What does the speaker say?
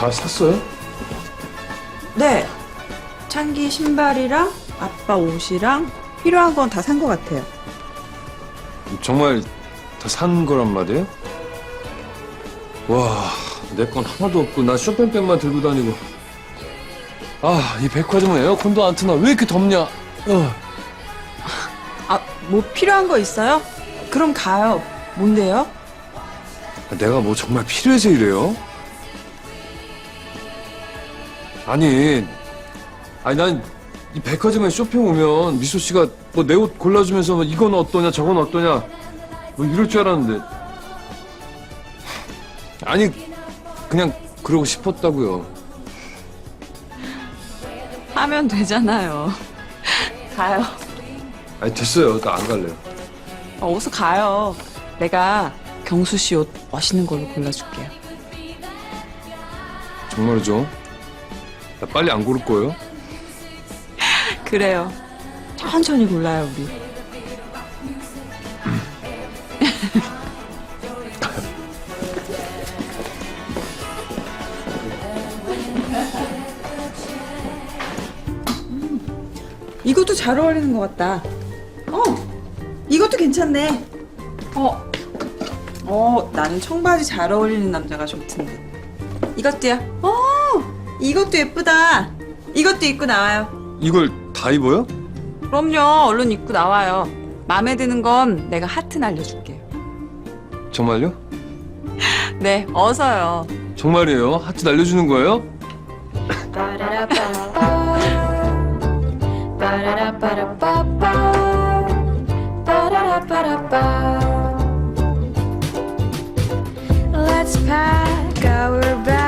다 샀어요? 네. 창기 신발이랑 아빠 옷이랑 필요한 건 다 산 것 같아요. 정말 다 산 거란 말이에요? 와, 내 건 하나도 없고 나 쇼핑백만 들고 다니고. 아, 이 백화점은 에어컨도 안 트나 왜 이렇게 덥냐? 어. 아, 뭐 필요한 거 있어요? 그럼 가요. 뭔데요? 내가 뭐 정말 필요해서 이래요? 아니, 아니 난 이 백화점에 쇼핑 오면 미소 씨가 뭐 내 옷 골라주면서 뭐 이건 어떠냐 저건 어떠냐 뭐 이럴 줄 알았는데 아니 그냥 그러고 싶었다고요. 하면 되잖아요. 가요. 아니 됐어요. 나 안 갈래요. 어, 어서 가요. 내가 경수 씨 옷 멋있는 걸로 골라줄게요. 정말이죠? 나 빨리 안 고를 거예요? 그래요. 천천히 골라요, 우리. 음, 이것도 잘 어울리는 것 같다. 어, 이것도 괜찮네. 어, 어, 나는 청바지 잘 어울리는 남자가 좋던데. 이것도요. 어, 이것도 예쁘다. 이것도 입고 나와요. 이걸 다 입어요? 그럼요. 얼른 입고 나와요. 마음에 드는 건 내가 하트 날려줄게요. 정말요? 네, 어서요. 정말이에요? 하트 날려주는 거예요? Let's pack our bags